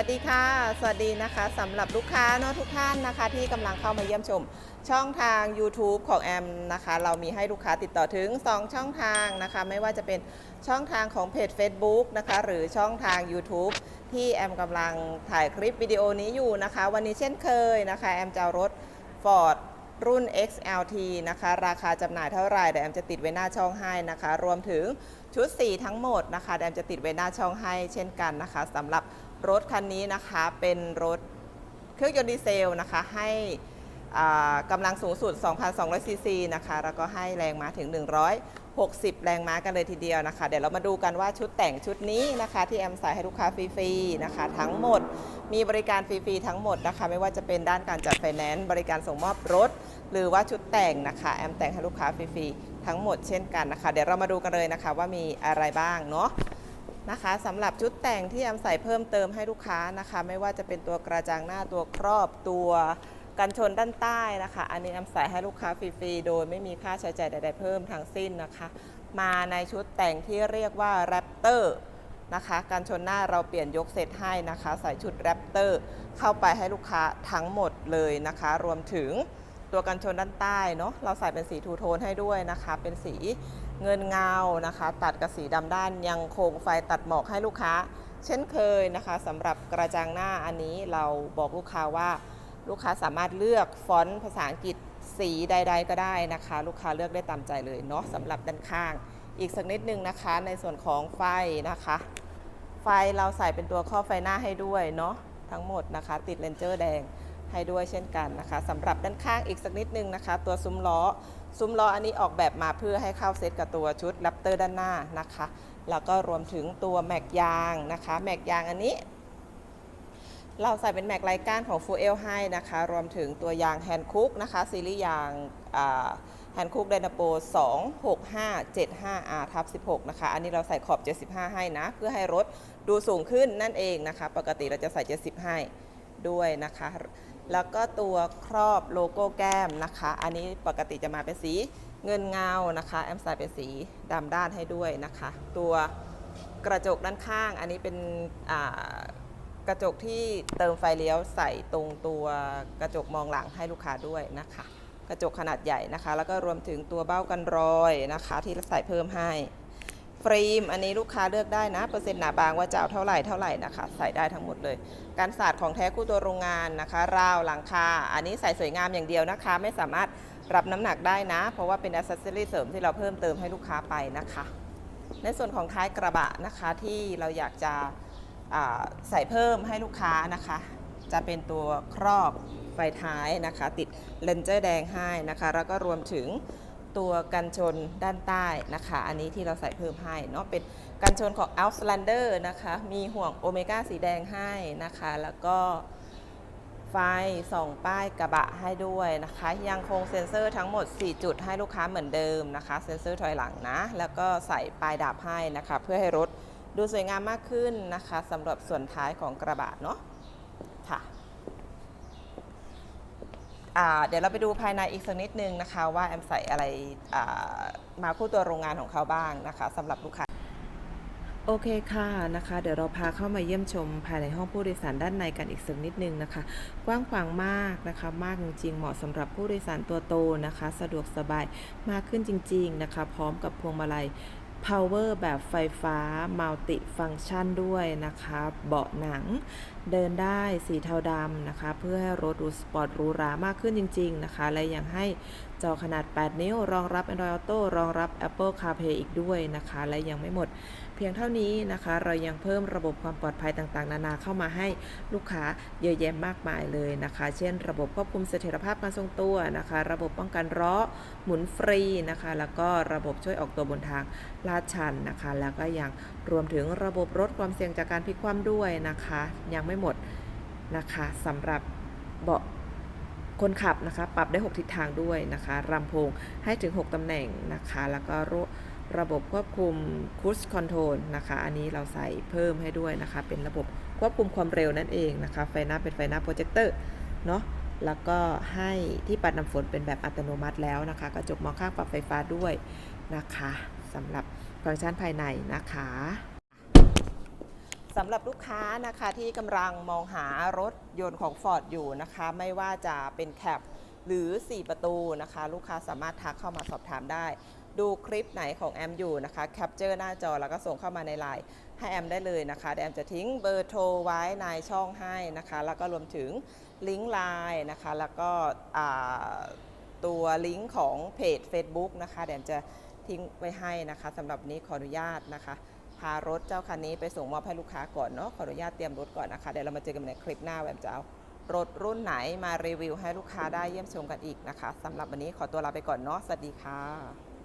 วัสดีค่ะ สวัสดีนะคะสำหรับลูกค้าเนาะทุกท่านนะคะ ที่กำลังเข้ามาเยี่ยมชม ช่องทาง YouTube ของแอมนะคะ เรามีให้ลูกค้าติดต่อถึง 2 ช่องทางนะคะ ไม่ว่าจะเป็นช่องทางของเพจ Facebook นะคะ หรือช่องทาง YouTube ที่แอมกำลังถ่ายคลิปวิดีโอนี้อยู่นะคะ วันนี้เช่นเคยนะคะ แอมจะรถ Ford รุ่น XLT นะคะ ราคาจำหน่ายเท่าไหร่เดี๋ยวแอมจะติดไว้หน้าช่องให้นะคะ รวมถึงชุดสีทั้งหมดนะคะแอมจะติดไว้หน้าช่องให้เช่นกันนะคะสำหรับ รถคันนี้นะคะเป็นรถเครื่องยนต์ดีเซลนะคะให้กำลังสูงสุด 2,200 ซีซีนะคะ แล้วก็ให้แรงม้าถึง 160 แรงม้ากันเลยทีเดียวนะคะ เดี๋ยวเรามาดูกันว่าชุดแต่งชุดนี้นะคะ ที่แอมใส่ให้ลูกค้าฟรีๆนะคะ ทั้งหมดมีบริการฟรีๆทั้งหมดนะคะ ไม่ว่าจะเป็นด้านการจัดไฟแนนซ์บริการส่งมอบรถ หรือว่าชุดแต่งนะคะ แอมแต่งให้ลูกค้าฟรีๆทั้งหมดเช่นกันนะคะ เดี๋ยวเรามาดูกันเลยนะคะว่ามีอะไรบ้างเนาะ นะคะสำหรับชุดแต่งที่แอมใส่เพิ่มเติมให้ลูกค้านะคะ ไม่ว่าจะเป็นตัวกระจังหน้าตัวครอบตัวกันชนด้านใต้นะคะ อันนี้แอมใส่ให้ลูกค้าฟรีๆ โดยไม่มีค่าใช้จ่ายใดๆเพิ่มทั้งสิ้นนะคะ มาในชุดแต่งที่เรียกว่าแรปเตอร์นะคะการชนหน้าเราเปลี่ยนยกเซตให้นะคะ ใส่ชุดแรปเตอร์เข้าไปให้ลูกค้าทั้งหมดเลยนะคะ รวมถึงตัวกันชนด้านใต้เนาะเราใส่เป็นสีทูโทนให้ด้วยนะคะ เป็นสี เงินเงานะคะ ตัดกับสีดำด้านยังคงไฟตัดหมอกให้ลูกค้า เช่นเคยนะคะสำหรับกระจังหน้าอันนี้เราบอกลูกค้าว่า ลูกค้าสามารถเลือกฟอนต์ภาษาอังกฤษสีใด ๆ ก็ได้นะคะ ลูกค้าเลือกได้ตามใจเลยเนาะสำหรับด้านข้าง อีกสักนิดนึงนะคะ ในส่วนของไฟนะคะ ไฟเราใส่เป็นตัวข้อไฟหน้าให้ด้วยเนาะทั้งหมดนะคะ ติดเลนเจอร์แดงให้ด้วยเช่นกันนะคะสำหรับด้านข้างอีกสักนิดนึงนะคะ ตัวซุ้มล้อ ซุ้มล้ออันนี้ออกแบบมาเพื่อให้เข้าเซตกับตัวชุดแรปเตอร์ด้านหน้านะคะ แล้วก็รวมถึงตัวแม็กยางนะคะ แม็กยางอันนี้ เราใส่เป็นแม็กไลก้านของฟูเอลให้นะคะ รวมถึงตัวยางแฮนด์คุกนะคะ ซีรีส์ยางแฮนด์คุกไดนาโป 26575R ทับ16 นะคะ อันนี้เราใส่ขอบ 75 ให้นะ เพื่อให้รถดูสูงขึ้นนั่นเองนะคะ ปกติเราจะใส่70ให้ด้วยนะคะ แล้วก็ตัวครอบโลโก้แก้มนะคะ อันนี้ปกติจะมาเป็นสีเงินเงานะคะ แอมใส่เป็นสีดำด้านให้ด้วยนะคะ ตัวกระจกด้านข้าง อันนี้เป็นกระจกที่เติมไฟเลี้ยวใส่ตรงตัวกระจกมองหลังให้ลูกค้าด้วยนะคะ กระจกขนาดใหญ่นะคะ แล้วก็รวมถึงตัวเบ้ากันรอยนะคะ ที่ใส่เพิ่มให้ ฟรีมอันนี้ลูกค้าเลือกได้นะ เปอร์เซ็นต์หนาบางว่าจะเอาเท่าไหร่เท่าไหร่นะคะ ใส่ได้ทั้งหมดเลย การสาดของแท้คู่ตัวโรงงานนะคะ ราวหลังคา อันนี้ใส่สวยงามอย่างเดียวนะคะ ไม่สามารถรับน้ำหนักได้นะ เพราะว่าเป็นอ c เซ s ซอรี่เสริมที่เราเพิ่มเติมให้ลูกค้าไปนะคะ ในส่วนของท้ายกระบะนะคะที่เราอยากจะใส่เพิ่มให้ลูกค้านะคะ จะเป็นตัวครอบไฟท้ายนะคะ ติดเลนเจอร์แดงให้นะคะ แล้วก็รวมถึง ตัวกันชนด้านใต้นะคะ อันนี้ที่เราใส่เพิ่มให้เนาะเป็นกันชนของ Outlander นะคะ มีห่วงโอเมก้าสีแดงให้นะคะ แล้วก็ไฟส่องป้ายกระบะให้ด้วยนะคะ ยังคงเซ็นเซอร์ทั้งหมด 4 จุดให้ลูกค้าเหมือนเดิมนะคะ เซ็นเซอร์ถอยหลังนะ แล้วก็ใส่ปลายดาบให้นะคะ เพื่อให้รถดูสวยงามมากขึ้นนะคะสำหรับส่วนท้ายของกระบะเนาะค่ะ เดี๋ยวเราไปดูภายในอีกสักนิดนึงนะคะว่าแอมใส่อะไรมาคู่ตัวโรงงานของเขาบ้างนะคะสำหรับลูกค้าโอเคค่ะนะคะ เดี๋ยวเราพาเข้ามาเยี่ยมชมภายในห้องผู้โดยสารด้านในกันอีกสักนิดนึงนะคะ กว้างขวางมากนะคะ มากจริงๆเหมาะสำหรับผู้โดยสารตัวโตนะคะ สะดวกสบายมากขึ้นจริง ๆนะคะ พร้อมกับพวงมาลัย power แบบไฟฟ้า multi function ด้วยนะคะ เบาะหนัง เดินได้สีเทาดำนะคะ เพื่อให้รถดูสปอร์ตรูรามากขึ้นจริง ๆ นะคะ และยังให้จอขนาด 8 นิ้ว รองรับ Android Auto รองรับ Apple CarPlay อีกด้วยนะคะ และยังไม่หมด เพียงเท่านี้นะคะ เรายังเพิ่มระบบความปลอดภัยต่างๆ นานาเข้ามาให้ลูกค้าเยอะแยะมากมายเลยนะคะ เช่น ระบบควบคุมเสถียรภาพการทรงตัวนะคะ ระบบป้องกันล้อหมุนฟรีนะคะ แล้วก็ระบบช่วยออกตัวบนทางลาดชันนะคะ แล้วก็ยังรวมถึงระบบลดความเสี่ยงจากการพลิกคว่ำด้วยนะคะ ยังไม่หมดนะคะสำหรับเบาะคนขับนะคะ ปรับได้ 6 ทิศทางด้วยนะคะลำโพงให้ถึง 6ตำแหน่งนะคะ แล้วก็ ระบบควบคุม Cruise Control นะคะ อันนี้เราใส่เพิ่มให้ด้วยนะคะ เป็นระบบควบคุมความเร็วนั่นเองนะคะ ไฟหน้าเป็นไฟหน้าโปรเจคเตอร์เนาะ แล้วก็ให้ที่ปัดน้ำฝนเป็นแบบอัตโนมัติแล้วนะคะ กระจกมองข้างปรับไฟฟ้าด้วยนะคะสำหรับฟังก์ชันภายในนะคะสำหรับลูกค้านะคะที่กำลังมองหารถยนต์ของ Ford อยู่นะคะ ไม่ว่าจะเป็นแคปหรือ 4 ประตูนะคะ ลูกค้าสามารถทักเข้ามาสอบถามได้ ดูคลิปไหนของแอมอยู่นะคะแคปเจอร์หน้าจอแล้วก็ส่งเข้ามาในไลน์ให้แอมได้เลยนะคะเดี๋ยวแอมจะทิ้งเบอร์โทรไว้ในช่องให้นะคะ แล้วก็รวมถึงลิงก์ไลน์นะคะ แล้วก็ตัวลิงก์ของเพจ Facebook นะคะเดี๋ยวแอมจะทิ้งไว้ให้นะคะสำหรับนี้ขออนุญาตนะคะ พารถเจ้าคันนี้ไปส่งมอบให้ลูกค้าก่อนเนาะขออนุญาตเตรียมรถก่อนนะคะเดี๋ยวเรามาเจอกันในคลิปหน้าแวมจะเอารถรุ่นไหนมารีวิวให้ลูกค้าได้เยี่ยมชมกันอีกนะคะสำหรับวันนี้ขอตัวลาไปก่อนเนาะสวัสดีค่ะ